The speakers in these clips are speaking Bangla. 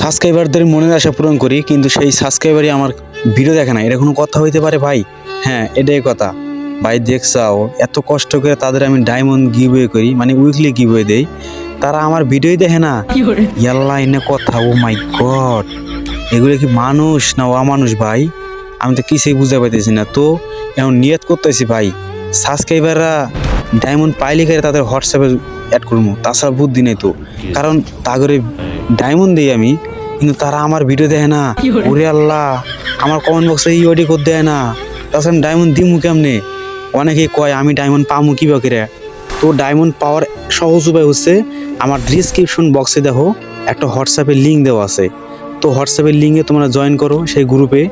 সাবস্ক্রাইবারদের মনের আশা পূরণ করি কিন্তু সেই সাবস্ক্রাইবারই আমার ভিডিও দেখে না। এটা কোনো কথা হইতে পারে ভাই? হ্যাঁ এটাই কথা। ভাই দেখছাও এত কষ্ট করে তাদের আমি ডায়মন্ড গিভওয়ে করি মানে উইকলি গিভওয়ে দেই। তারা আমার ভিডিওই দেখে না। ইয়াল্লা এনে কথা ও মাই গড এগুলো কি মানুষ না অমানুষ ভাই? আমি তো কিছুই বুঝতে পাইতেছি না। তো এখন নিয়ত করতেছি ভাই সাবস্ক্রাইবাররা ডায়মন্ড পাইলে করে তাদের হোয়াটসঅ্যাপে অ্যাড করব তাছাড়া বুদ্ধি নেই তো কারণ তাগরে ডায়মন্ড দিই আমি কিন্তু তারা আমার ভিডিও দেয় না। ওরে আল্লাহ আমার কমেন্ট বক্সে ইউডি করে দেয় না। তাছাড়া আমি ডায়মন্ড দিমু কেমনে? অনেকেই কয় আমি ডায়মন্ড পামু কী বাকিরে তো ডায়মন্ড পাওয়ার সহজ উপায় হচ্ছে আমার ডিসক্রিপশন বক্সে দেখো একটা হোয়াটসঅ্যাপের লিঙ্ক দেওয়া আছে। তো হোয়াটসঅ্যাপের লিঙ্কে তোমরা জয়েন করো সেই গ্রুপে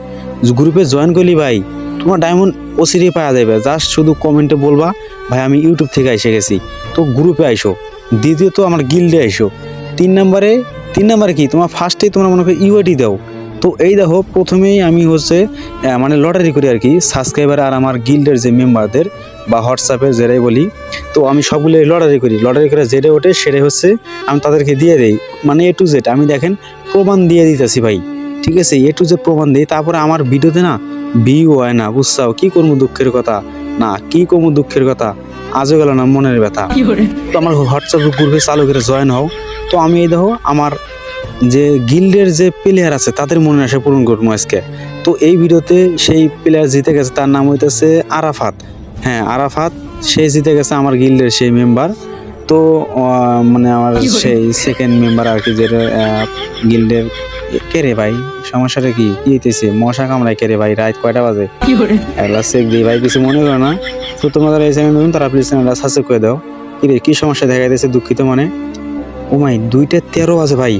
গ্রুপে জয়েন করলি ভাই তোমার ডায়মন্ড ওসিরে পাওয়া যাবে। জাস্ট শুধু কমেন্টে বলবা, ভাই, আমি ইউটিউব থেকে এসে গেছি। তো গ্রুপে আইসো। দ্বিতীয়ত আমার গিল্ডে আইসো। তিন নম্বরে তিন নম্বরে কি? তোমার ফার্স্টেই তোমরা মনে করো ইউআইডি দাও। তো এই দেখো, প্রথমেই আমি হচ্ছে মানে লটারি করি আর কি সাবস্ক্রাইবার আর আমার গিল্ডের যে মেম্বারদের বা হোয়াটসঅ্যাপের যেটাই বলি, তো আমি সবগুলো লটারি করি। লটারি করে যেটা ওঠে সেটাই হচ্ছে আমি তাদেরকে দিয়ে দেই। মানে এ টু জেড আমি দেখেন, প্রমাণ দিয়ে দিতেছি ভাই। ঠিক আছে এ টু জেড প্রমাণ দিই। তারপরে আমার ভিডিওতে না ভিউ হয় না বুঝছাও? কি করব দুঃখের কথা? না কি করব দুঃখের কথা? আজও গেল না মনের ব্যথা। তো আমার হোয়াটসঅ্যাপ গ্রুপে চালু করে জয়েন হও। তো আমি এই দেখো আমার যে গিল্ডের যে প্লেয়ার আছে তাদের মনে আসে পূরণ করব আজকে। তো এই ভিডিওতে সেই প্লেয়ার জিতে গেছে তার নাম হইতেছে আরাফাত। হ্যাঁ আরাফাত সে জিতে গেছে আমার গিল্ডের সেই মেম্বার তো মানে আমার সেই সেকেন্ড মেম্বার আর কি যেটা গিল্ডের কে রে ভাই? সমস্যাটা কি? কি হইতেছে? মশা কামড়ায় কে রে ভাই? রাত কয়টা বাজে? একলা চেক দিই ভাই কিছু মনে করো না। তো তোমাদের এই চ্যানেল নতুন তারা প্লিজ চ্যানেলটা সাবস্ক্রাইব করে দাও। কি রে কি সমস্যা দেখা যাচ্ছে দুঃখিত মানে? ও মাই দুইটা তেরো আছে ভাই।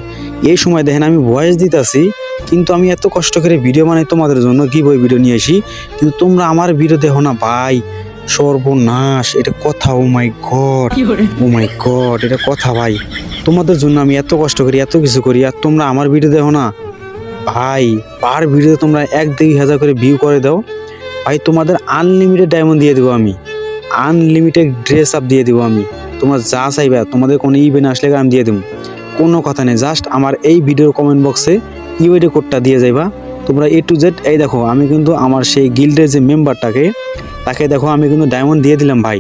এই সময় দেখেন আমি ভয়েস দিতেছি কিন্তু আমি এত কষ্ট করে ভিডিও বানাই তোমাদের জন্য কি বই ভিডিও নিয়ে আসি। কিন্তু তোমরা আমার ভিডিও দেখো না ভাই। সর্বনাশ এটা কথা ও মাই গড। ও মাই গড এটা কথা ভাই। তোমাদের জন্য আমি এত কষ্ট করি, এত কিছু করি, আর তোমরা আমার ভিডিও দেখো না। ভাই পার ভিডিও তোমরা এক দুই হাজার করে ভিউ করে দাও। ভাই, তোমাদের আনলিমিটেড ডায়মন্ড দিয়ে দেবো আমি। আনলিমিটেড ড্রেস আপ দিয়ে দেবো আমি। তোমরা যা চাইবে, তোমাদের কোনো ইভেন্ট আসলে আমি দিয়ে দেবো। কোনো কথা নেই জাস্ট আমার এই ভিডিওর কমেন্ট বক্সে ইউআইডি কোডটা দিয়ে যাইবা। তোমরা এ টু জেড এই দেখো, আমি কিন্তু আমার সেই গিল্ডের যে মেম্বারটাকে তাকে দেখো, আমি কিন্তু ডায়মন্ড দিয়ে দিলাম, ভাই।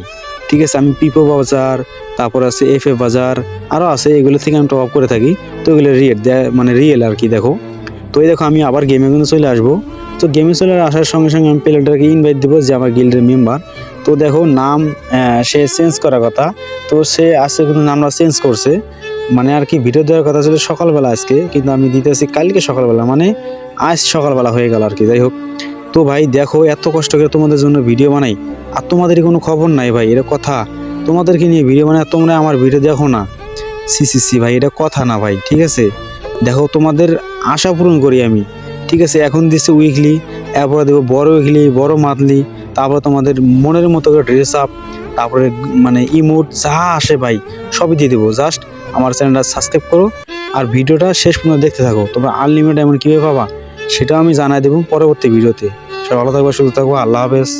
ঠিক আছে, আমি পিপো বাজার, তারপর আছে এফ এ বাজার আরও আছে, এগুলো থেকে আমি টপ আপ করে থাকি। তো এগুলো রিয়েল মানে রিয়েল আর কি, দেখো। তো এই দেখো, আমি আবার গেমে কিন্তু চলে আসব। তো গেমে চলে আসার সঙ্গে সঙ্গে আমি প্লেয়ারটাকে ইনভাইট দেবো, যে আমার গিল্ডের মেম্বার তো দেখো, নাম সে চেঞ্জ করার কথা। তো সে আজকে কিন্তু নামটা চেঞ্জ করছে। মানে আর কি ভিডিও দেওয়ার কথা ছিল সকালবেলা আজকে, কিন্তু আমি দিতেছি কালকে সকালবেলা। মানে আজ সকালবেলা হয়ে গেল আর কি, যাই হোক। তো ভাই দেখো, এত কষ্ট করে তোমাদের জন্য ভিডিও বানাই। আর তোমাদের কোনো খবর নাই ভাই এটা কথা। তোমাদেরকে নিয়ে ভিডিও আর তোমরা আমার ভিডিও দেখো না। সি সি সি, ভাই, এটা কথা না ভাই, ঠিক আছে? দেখো, তোমাদের আশা পূরণ করি আমি, ঠিক আছে? এখন দিচ্ছে উইকলি এরপরে দেবো বড় উইকলি বড় মাতলি তারপরে তোমাদের মনের মতো করে ড্রেস আপ তারপরে মানে ইমোট যা আসে ভাই, সবই দিয়ে দেবো। জাস্ট আমার চ্যানেলটা সাবস্ক্রাইব করো, আর ভিডিওটা শেষ পর্যন্ত দেখতে থাকো। তোমরা আনলিমিটেড এমন কীভাবে পাবা? সেটাও আমি জানাই দেবো পরবর্তী ভিডিওতে। সব ভালো থাকবে সুস্থ থাকব আল্লাহ হাফেজ।